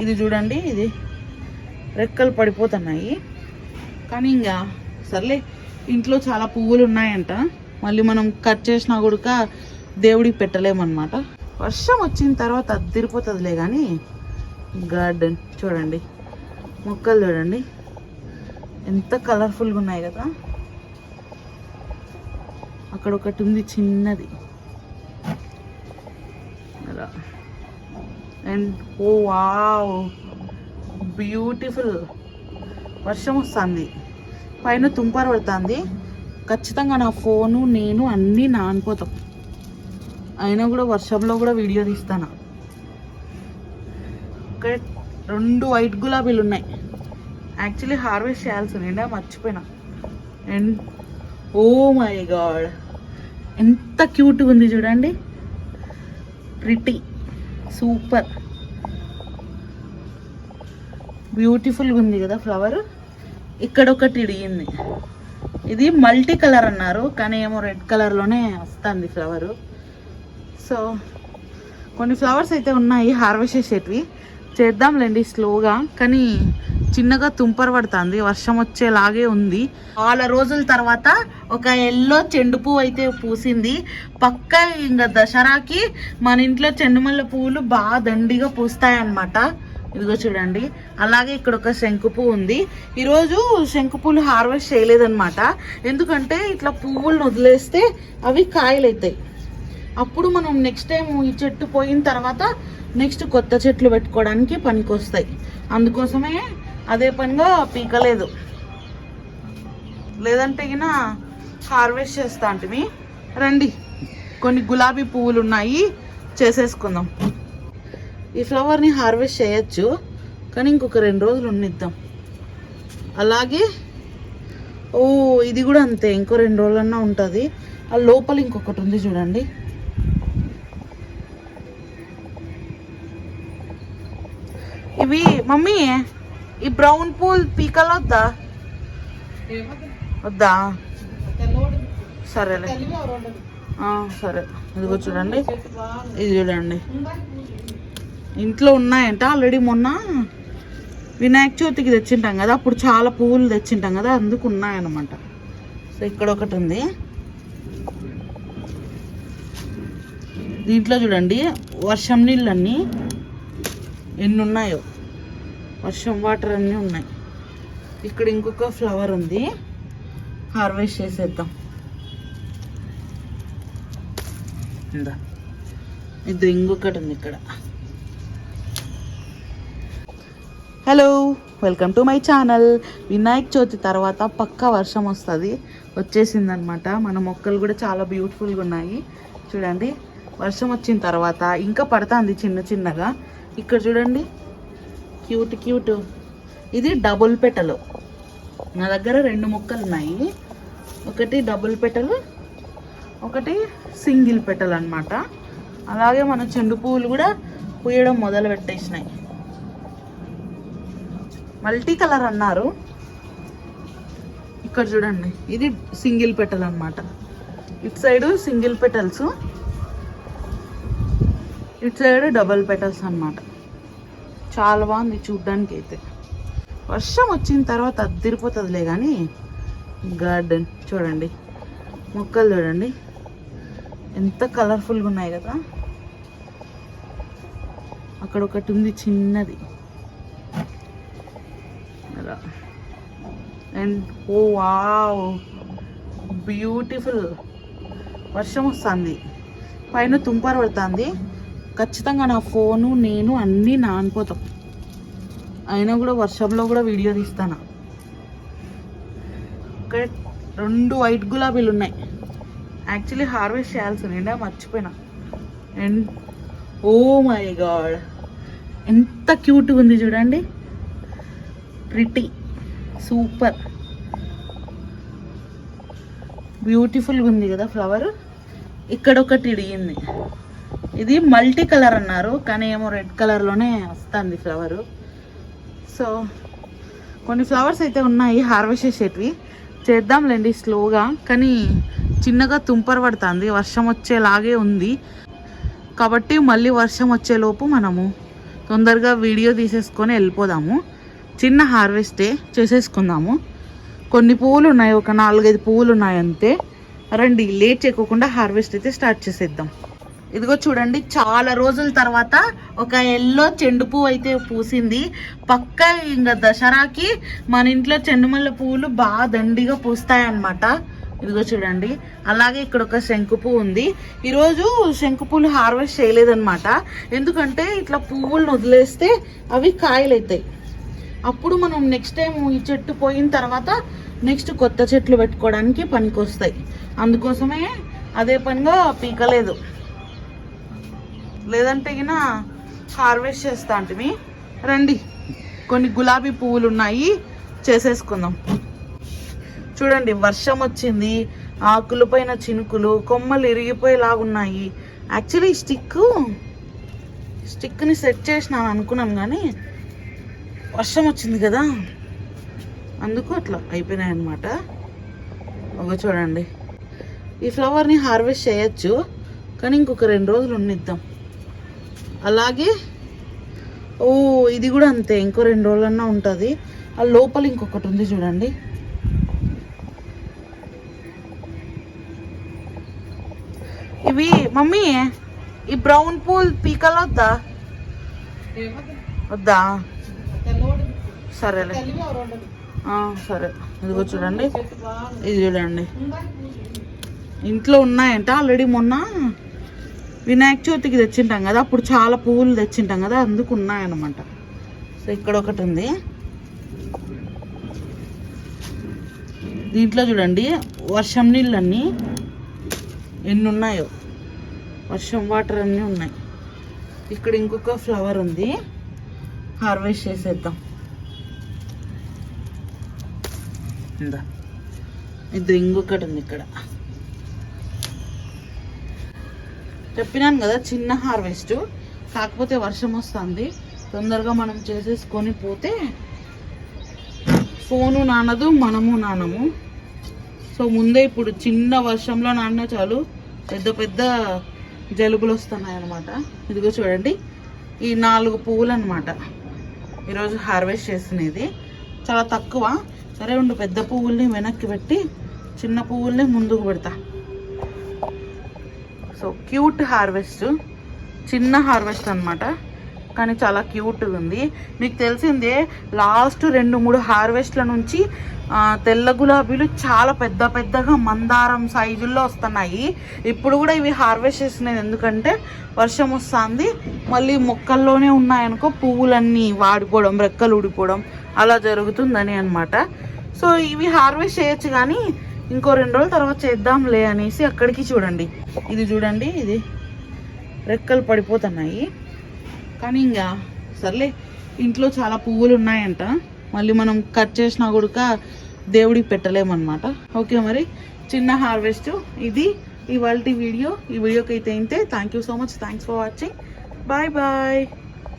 ఇది చూడండి ఇది రెక్కలు పడిపోతున్నాయి. కానీ ఇంకా సర్లే ఇంట్లో చాలా పువ్వులు ఉన్నాయంట మళ్ళీ మనం కట్ చేసినా కూడా దేవుడికి పెట్టలేమన్నమాట. వర్షం వచ్చిన తర్వాత అద్దరిపోతుందిలే కానీ గార్డెన్ చూడండి మొక్కలు చూడండి. ఎంత కలర్ఫుల్గా ఉన్నాయి కదా. అక్కడ ఒకటి ఉంది చిన్నది. అలా. అండ్ ఓ వావ్ బ్యూటిఫుల్ వర్షం వస్తుంది. పైన తుంపర పడుతుంది. ఖచ్చితంగా నా ఫోను నేను అన్నీ నానిపోతాం అయినా కూడా వర్షంలో కూడా వీడియో తీస్తాను? ఇక్కడ రెండు వైట్ గులాబీలు ఉన్నాయి. యాక్చువల్లీ హార్వెస్ట్ చేయాల్సి ఉండే మర్చిపోయినా. అండ్ ఓ మై గాడ్ ఎంత క్యూట్గా ఉంది చూడండి. Pretty super. బ్యూటిఫుల్గా ఉంది కదా ఫ్లవర్ ఇక్కడ ఒకటి ఇడిగింది. ఇది మల్టీ కలర్ అన్నారు కానీ ఏమో రెడ్ కలర్లోనే వస్తుంది ఫ్లవరు సో కొన్ని ఫ్లవర్స్ అయితే ఉన్నాయి హార్వెస్ట్ చేసేటివి. చేద్దాంలేండి స్లోగా కానీ చిన్నగా తుంపర పడుతుంది వర్షం వచ్చేలాగే ఉంది. చాలా రోజుల తర్వాత ఒక ఎల్లో చెండు పువ్వు అయితే పూసింది. పక్క ఇంకా దసరాకి మన ఇంట్లో చెండుమల్లె పువ్వులు బాగా దండిగా పూస్తాయి అన్నమాట ఇదిగో చూడండి. అలాగే ఇక్కడ ఒక శంకు పువ్వు ఉంది. ఈరోజు శంకు పువ్వులు హార్వెస్ట్ చేయలేదన్నమాట. ఎందుకంటే ఇట్లా పువ్వులను వదిలేస్తే అవి కాయలు అవుతాయి అప్పుడు మనం నెక్స్ట్ టైం ఈ చెట్టు పోయిన తర్వాత నెక్స్ట్ కొత్త చెట్లు పెట్టుకోవడానికి పనికొస్తాయి. అందుకోసమే అదే పనిగా పీకలేదు. లేదంటే ఇక హార్వెస్ట్ చేస్తా అంటే రండి. కొన్ని గులాబీ పువ్వులు ఉన్నాయి చేసేసుకుందాం. ఈ ఫ్లవర్ని హార్వెస్ట్ చేయొచ్చు కానీ ఇంకొక రెండు రోజులు ఉండిద్దాం. అలాగే ఓ ఇది కూడా అంతే ఇంకో రెండు రోజులన్నా ఉంటుంది. ఆ లోపల ఇంకొకటి ఉంది చూడండి. ఇవి మమ్మీ ఈ బ్రౌన్ పూల్ పీకలు వద్దా? వద్దా? సరేలే. సరే. ఇదిగో చూడండి. ఇది చూడండి. ఇంట్లో ఉన్నాయంట ఆల్రెడీ మొన్న. వినాయక చవితికి తెచ్చింటాం కదా అప్పుడు చాలా పువ్వులు తెచ్చింటాం కదా అందుకు ఉన్నాయన్నమాట. సో ఇక్కడ ఒకటి ఉంది. దీంట్లో చూడండి వర్షం నీళ్ళన్నీ ఎన్ని ఉన్నాయో వర్షం వాటర్ అన్నీ ఉన్నాయి. ఇక్కడ ఇంకొక ఫ్లవర్ ఉంది. హార్వెస్ట్ చేసేద్దాం. ఇందా. ఇది ఇంకొకటి ఉంది ఇక్కడ. Hello welcome to my channel Vinayak Chavithi తర్వాత పక్కా వర్షం వస్తుంది. వచ్చేసిందనమాట. మన మొక్కలు కూడా చాలా బ్యూటిఫుల్గా ఉన్నాయి. చూడండి వర్షం వచ్చిన తర్వాత ఇంకా పడుతుంది చిన్న చిన్నగా. ఇక్కడ చూడండి క్యూట్ క్యూట్. ఇది డబుల్ పెట్టలు. నా దగ్గర రెండు ముక్కలు ఉన్నాయి ఒకటి డబుల్ పెట్టలు ఒకటి సింగిల్ పెట్టలు అన్నమాట అలాగే మన చెండు పువ్వులు కూడా పూయడం మొదలు పెట్టేసినాయి. మల్టీ కలర్ అన్నారు. ఇక్కడ చూడండి ఇది సింగిల్ పెటల్ అన్నమాట ఇటు సైడ్ సింగిల్ పెటల్స్ ఇటు సైడ్ డబల్ పెటల్స్ అన్నమాట. చాలా బాగుంది చూడ్డానికి అయితే వర్షం వచ్చిన తర్వాత అద్దరిపోతుందిలే కానీ గార్డెన్ చూడండి మొక్కలు చూడండి. ఎంత కలర్ఫుల్గా ఉన్నాయి కదా. అక్కడ ఒకటి ఉంది చిన్నది. అలా. And oh wow! బ్యూటిఫుల్! వర్షం వస్తుంది. పైన తుంపర పడుతుంది. ఖచ్చితంగా నా ఫోను నేను అన్నీ నానిపోతాం అయినా కూడా వర్షంలో కూడా వీడియో తీస్తాను? ఒక రెండు వైట్ గులాబీలు ఉన్నాయి. యాక్చువల్లీ హార్వెస్ట్ చేయాల్సి ఉండే మర్చిపోయినా. And oh my god. ఎంత క్యూట్గా ఉంది చూడండి. Pretty super. బ్యూటిఫుల్గా ఉంది కదా ఫ్లవర్. ఇక్కడ ఒకటి ఇడిగింది. ఇది మల్టీ కలర్ అన్నారు కానీ ఏమో రెడ్ కలర్లోనే వస్తుంది ఫ్లవరు సో కొన్ని ఫ్లవర్స్ అయితే ఉన్నాయి హార్వెస్ట్ చేసేటివి. చేద్దాంలేండి స్లోగా కానీ చిన్నగా తుంపర పడుతుంది వర్షం వచ్చేలాగే ఉంది. కాబట్టి మళ్ళీ వర్షం వచ్చేలోపు మనము తొందరగా వీడియో తీసేసుకొని వెళ్ళిపోదాము. చిన్న హార్వెస్టే చేసేసుకుందాము. కొన్ని పువ్వులు ఉన్నాయి ఒక నాలుగైదు పువ్వులు ఉన్నాయి అంతే. రండి లేట్ చేయకోకుండా హార్వెస్ట్ అయితే స్టార్ట్ చేసేద్దాం. ఇదిగో చూడండి చాలా రోజుల తర్వాత ఒక ఎల్లో చెండు పువ్వు అయితే పూసింది. పక్క ఇంకా దసరాకి మన ఇంట్లో చెండుమల్లె పువ్వులు బాగా దండిగా పూస్తాయి అన్నమాట ఇదిగో చూడండి అలాగే ఇక్కడ ఒక శంకు పువ్వు ఉంది. ఈరోజు శంకు పువ్వులు హార్వెస్ట్ చేయలేదన్నమాట. ఎందుకంటే ఇట్లా పువ్వులను వదిలేస్తే అవి కాయలు అవుతాయి అప్పుడు మనం నెక్స్ట్ టైం ఈ చెట్టు పోయిన తర్వాత నెక్స్ట్ కొత్త చెట్లు పెట్టుకోవడానికి పనికి వస్తాయి అందుకోసమే అదే పనిగా పీకలేదు. లేదంటే గిన హార్వెస్ట్ చేస్తా అంటే రండి. కొన్ని గులాబీ పువ్వులు ఉన్నాయి చేసేసుకుందాం. చూడండి వర్షం వచ్చింది ఆకుల పైన చినుకులు కొమ్మలు ఇరిగిపోయేలాగున్నాయి. యాక్చువల్లీ స్టిక్ స్టిక్ని సెట్ చేసినాను అనుకున్నాం కానీ వర్షం వచ్చింది కదా. అందుకు అట్లా అయిపోయినాయి అనమాట ఒక చూడండి. ఈ ఫ్లవర్ని హార్వెస్ట్ చేయొచ్చు కానీ ఇంకొక రెండు రోజులు ఉండిద్దాం అలాగే ఓ ఇది కూడా అంతే. ఇంకో రెండు రోజులన్నా ఉంటుంది. ఆ లోపల ఇంకొకటి ఉంది చూడండి. ఇవి మమ్మీ ఈ బ్రౌన్ పూల్ పీకలు వద్దా? వద్దా? సరేలే. సరే. ఇదిగో చూడండి. ఇది చూడండి. ఇంట్లో ఉన్నాయంట ఆల్రెడీ మొన్న. వినాయక చవితికి తెచ్చింటాం కదా అప్పుడు చాలా పువ్వులు తెచ్చింటాం కదా అందుకు ఉన్నాయన్నమాట. సో ఇక్కడ ఒకటి ఉంది. దీంట్లో చూడండి వర్షం నీళ్ళన్నీ ఎన్ని ఉన్నాయో. వర్షం వాటర్ అన్నీ ఉన్నాయి. ఇక్కడ ఇంకొక ఫ్లవర్ ఉంది. హార్వెస్ట్ చేసేద్దాం. ఇందా. ఇది ఇంకొకటి ఉంది ఇక్కడ. చెప్పినాను కదా చిన్న హార్వెస్ట్. కాకపోతే వర్షం వస్తుంది. తొందరగా మనం చేసేసుకొని పోతే ఫోను నానదు మనము నానము. సో ముందే ఇప్పుడు చిన్న వర్షంలో నాన్న చాలు. పెద్ద పెద్ద జలుబులు వస్తున్నాయి అనమాట ఇదిగో చూడండి. ఈ నాలుగు పువ్వులు అనమాట ఈరోజు హార్వెస్ట్ చేసినది చాలా తక్కువ. సరే ఉండు పెద్ద పువ్వుల్ని వెనక్కి పెట్టి చిన్న పువ్వుల్ని ముందుకు పెడతా. సో క్యూట్ హార్వెస్ట్ చిన్న హార్వెస్ట్ అన్నమాట. కానీ చాలా క్యూట్గా ఉంది. మీకు తెలిసిందే లాస్ట్ రెండు మూడు హార్వెస్ట్ల నుంచి తెల్ల గులాబీలు చాలా పెద్ద పెద్దగా మందారం సైజుల్లో వస్తున్నాయి. ఇప్పుడు కూడా ఇవి హార్వెస్ట్ చేసినది ఎందుకంటే వర్షం వస్తుంది. మళ్ళీ మొక్కల్లోనే ఉన్నాయనుకో పువ్వులన్నీ వాడిపోవడం రెక్కలు ఊడిపోవడం అలా జరుగుతుందని అనమాట సో ఇవి హార్వెస్ట్ చేయొచ్చు కానీ ఇంకో రెండు రోజుల తర్వాత చేద్దాంలే అనేసి అక్కడికి చూడండి. ఇది చూడండి ఇది రెక్కలు పడిపోతున్నాయి. కానీ ఇంకా సర్లే ఇంట్లో చాలా పువ్వులు ఉన్నాయంట మళ్ళీ మనం కట్ చేసినా కూడా దేవుడికి పెట్టలేమన్నమాట. ఓకే మరి చిన్న హార్వెస్ట్. ఇది ఇవాళ వీడియో. ఈ వీడియోకి అయితే అయితే thank you so much thanks for watching bye bye